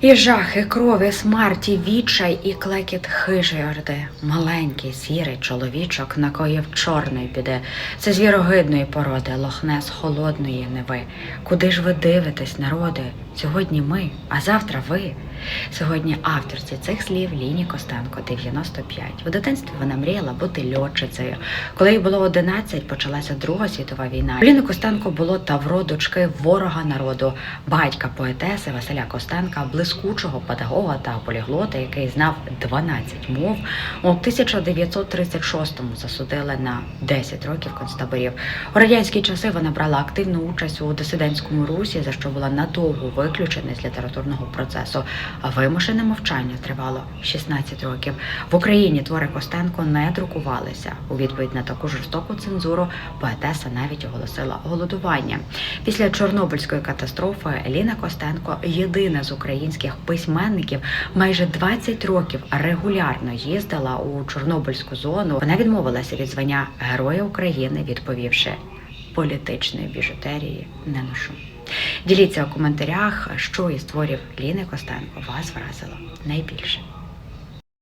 І жах, і кров, і смерть, і і клекіт хижої орди. Маленький, сірий чоловічок на коїв чорної піде. Це звірогидної породи, лохнес холодної неви. Куди ж ви дивитесь, народи? Сьогодні ми, а завтра ви. Сьогодні авторці цих слів Ліні Костенко, 95. У дитинстві вона мріяла бути льотчицею. Коли їй було 11, почалася Друга світова війна. Ліни Костенко було тавро дочки ворога народу, батька поетеси Василя Костенка, блискучого педагога та поліглота, який знав 12 мов. У 1936-му засудили на 10 років концтаборів. У радянські часи вона брала активну участь у дисидентському русі, за що була надовго виключена з літературного процесу. А вимушене мовчання тривало 16 років. В Україні твори Костенко не друкувалися. У відповідь на таку жорстоку цензуру поетеса навіть оголосила голодування. Після Чорнобильської катастрофи Еліна Костенко, єдина з українських письменників, майже 20 років регулярно їздила у Чорнобильську зону. Вона відмовилася від звання Героя України, відповівши політичної біжутерії не ношу. Діліться у коментарях, що із творів Ліни Костенко вас вразило найбільше.